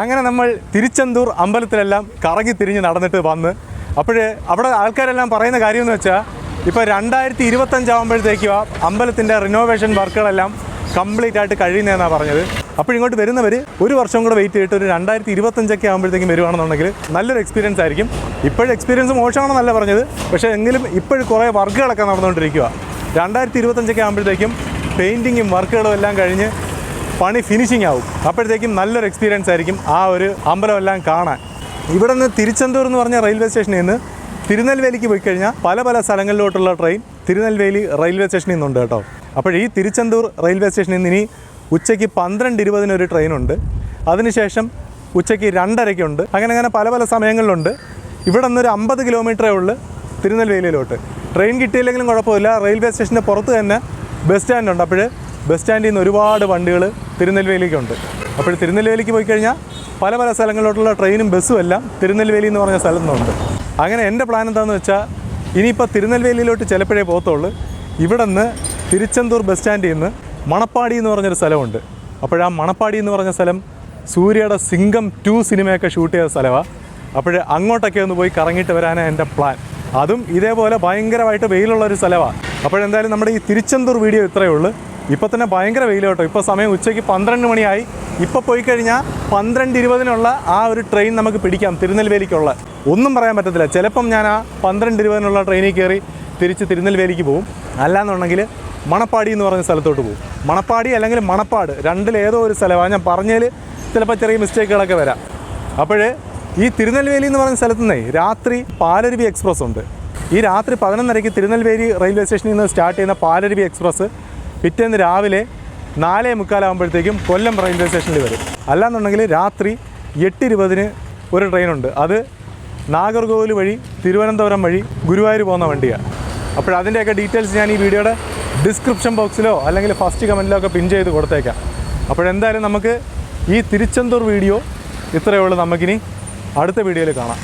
അങ്ങനെ നമ്മൾ തിരുച്ചെന്തൂർ അമ്പലത്തിലെല്ലാം കറങ്ങി തിരിഞ്ഞ് നടന്നിട്ട് വന്ന് അപ്പോഴേ അവിടെ ആൾക്കാരെല്ലാം പറയുന്ന കാര്യം എന്ന് വെച്ചാൽ ഇപ്പോൾ രണ്ടായിരത്തി ഇരുപത്തഞ്ചാകുമ്പോഴത്തേക്കും ആ അമ്പലത്തിന്റെ റിനോവേഷൻ വർക്കുകളെല്ലാം കംപ്ലീറ്റ് ആയിട്ട് കഴിയുന്നതെന്നാണ് പറഞ്ഞത്. അപ്പോൾ ഇങ്ങോട്ട് വരുന്നവർ ഒരു വർഷം കൂടെ വെയിറ്റ് ചെയ്തിട്ട് ഒരു രണ്ടായിരത്തി ഇരുപത്തഞ്ചൊക്കെ ആകുമ്പോഴത്തേക്കും വരുവാണെന്നുണ്ടെങ്കിൽ നല്ലൊരു എക്സ്പീരിയൻസ് ആയിരിക്കും. ഇപ്പോഴും എക്സ്പീരിയൻസ് മോശമാണെന്നല്ല പറഞ്ഞത്. പക്ഷേ എങ്കിലും ഇപ്പോഴും കുറേ വർക്കുകളൊക്കെ നടന്നുകൊണ്ടിരിക്കുക രണ്ടായിരത്തി ഇരുപത്തഞ്ചൊക്കെ ആകുമ്പോഴത്തേക്കും പെയിന്റിങ്ങും വർക്കുകളും എല്ലാം കഴിഞ്ഞ് പണി ഫിനിഷിംഗ് ആവും. അപ്പോഴത്തേക്കും നല്ലൊരു എക്സ്പീരിയൻസ് ആയിരിക്കും ആ ഒരു അമ്പലം എല്ലാം കാണാൻ. ഇവിടെ നിന്ന് തിരുച്ചെന്തൂർ എന്ന് പറഞ്ഞ റെയിൽവേ സ്റ്റേഷനിൽ നിന്ന് തിരുനെൽവേലിക്ക് പോയി കഴിഞ്ഞാൽ പല പല സ്ഥലങ്ങളിലോട്ടുള്ള ട്രെയിൻ തിരുനെൽവേലി റെയിൽവേ സ്റ്റേഷനിൽ നിന്നുണ്ട് കേട്ടോ. അപ്പോൾ ഈ തിരുച്ചെന്തൂർ റെയിൽവേ സ്റ്റേഷനിൽ നിന്ന് ഇനി ഉച്ചയ്ക്ക് പന്ത്രണ്ട് ഇരുപതിനൊരു ട്രെയിനുണ്ട് അതിനുശേഷം ഉച്ചയ്ക്ക് രണ്ടരയ്ക്കുണ്ട്. അങ്ങനെ അങ്ങനെ പല പല സമയങ്ങളിലുണ്ട്. ഇവിടെ നിന്നൊരു അമ്പത് കിലോമീറ്ററേ ഉള്ളൂ തിരുനെൽവേലിയിലോട്ട്. ട്രെയിൻ കിട്ടിയില്ലെങ്കിലും കുഴപ്പമില്ല. റെയിൽവേ സ്റ്റേഷന്റെ പുറത്ത് തന്നെ ബസ് സ്റ്റാൻഡ് ഉണ്ട്. അപ്പോൾ ബസ് സ്റ്റാൻഡിൽ നിന്ന് ഒരുപാട് വണ്ടികൾ തിരുനെൽവേലിക്കുണ്ട്. അപ്പോൾ തിരുനെൽവേലിക്ക് പോയി കഴിഞ്ഞാൽ പല പല സ്ഥലങ്ങളിലോട്ടുള്ള ട്രെയിനും ബസ്സും എല്ലാം തിരുനെൽവേലി എന്ന് പറഞ്ഞ സ്ഥലത്ത് നിന്നുണ്ട്. അങ്ങനെ എന്റെ പ്ലാൻ എന്താണെന്ന് വെച്ചാൽ ഇനിയിപ്പോൾ തിരുനെൽവേലിയിലോട്ട് ചിലപ്പോഴേ പോകത്തുള്ളൂ. ഇവിടെ നിന്ന് തിരുച്ചെന്തൂർ ബസ് സ്റ്റാൻഡിൽ നിന്ന് മണപ്പാടി എന്ന് പറഞ്ഞൊരു സ്ഥലമുണ്ട്. അപ്പോഴാ മണപ്പാടി എന്ന് പറഞ്ഞ സ്ഥലം സൂര്യയുടെ സിംഗം ടു സിനിമയൊക്കെ ഷൂട്ട് ചെയ്ത സ്ഥലമാണ് അപ്പോൾ അങ്ങോട്ടൊക്കെ ഒന്ന് പോയി കറങ്ങിയിട്ട് വരാനാണ് എന്റെ പ്ലാൻ അതും ഇതേപോലെ ഭയങ്കരമായിട്ട് വെയിലുള്ള ഒരു സ്ഥലമാണ് അപ്പോഴെന്തായാലും നമ്മുടെ ഈ തിരുച്ചെന്തൂർ വീഡിയോ ഇത്രയേ ഉള്ളൂ. ഇപ്പോൾ തന്നെ ഭയങ്കര വെയിൽ കേട്ടോ. ഇപ്പോൾ സമയം ഉച്ചയ്ക്ക് പന്ത്രണ്ട് മണിയായി. ഇപ്പോൾ പോയി കഴിഞ്ഞാൽ പന്ത്രണ്ട് ഇരുപതിനുള്ള ആ ഒരു ട്രെയിൻ നമുക്ക് പിടിക്കാം തിരുനെൽവേലിക്കുള്ള. ഒന്നും പറയാൻ പറ്റത്തില്ല. ചിലപ്പം ഞാൻ ആ പന്ത്രണ്ട് ഇരുപതിനുള്ള ട്രെയിനിൽ കയറി തിരിച്ച് തിരുനെൽവേലിക്ക് പോകും അല്ലാന്നുണ്ടെങ്കിൽ മണപ്പാടി എന്ന് പറഞ്ഞ സ്ഥലത്തോട്ട് പോകും മണപ്പാടി അല്ലെങ്കിൽ മണപ്പാട് രണ്ടിലേതോ ഒരു സ്ഥലമാണ് ഞാൻ പറഞ്ഞതിൽ ചിലപ്പോൾ ചെറിയ മിസ്റ്റേക്കുകളൊക്കെ വരാം. അപ്പോൾ ഈ തിരുനെൽവേലി എന്ന് പറഞ്ഞ സ്ഥലത്ത് നിന്നേ രാത്രി പാലരുവി എക്സ്പ്രസ് ഉണ്ട്. ഈ രാത്രി പതിനൊന്നരയ്ക്ക് തിരുനെൽവേലി റെയിൽവേ സ്റ്റേഷനിൽ നിന്ന് സ്റ്റാർട്ട് ചെയ്യുന്ന പാലരുവി എക്സ്പ്രസ് പിറ്റേന്ന് രാവിലെ നാലേ മുക്കാലാകുമ്പോഴത്തേക്കും കൊല്ലം റെയിൽവേ സ്റ്റേഷനിൽ വരും. അല്ലാന്നുണ്ടെങ്കിൽ രാത്രി എട്ട് ഇരുപതിന് ഒരു ട്രെയിനുണ്ട്. അത് നാഗർകോവിൽ വഴി തിരുവനന്തപുരം വഴി ഗുരുവായൂർ പോകുന്ന വണ്ടിയാണ് അപ്പോൾ അതിന്റെയൊക്കെ ഡീറ്റെയിൽസ് ഞാൻ ഈ വീഡിയോയുടെ ഡിസ്ക്രിപ്ഷൻ ബോക്സിലോ അല്ലെങ്കിൽ ഫസ്റ്റ് കമന്റിലോ ഒക്കെ പിൻ ചെയ്ത് കൊടുത്തേക്കാം. അപ്പോഴെന്തായാലും നമുക്ക് ഈ തിരുച്ചെന്തൂർ വീഡിയോ ഇത്രയേ ഉള്ളൂ. നമുക്കിനി അടുത്ത വീഡിയോയിൽ കാണാം.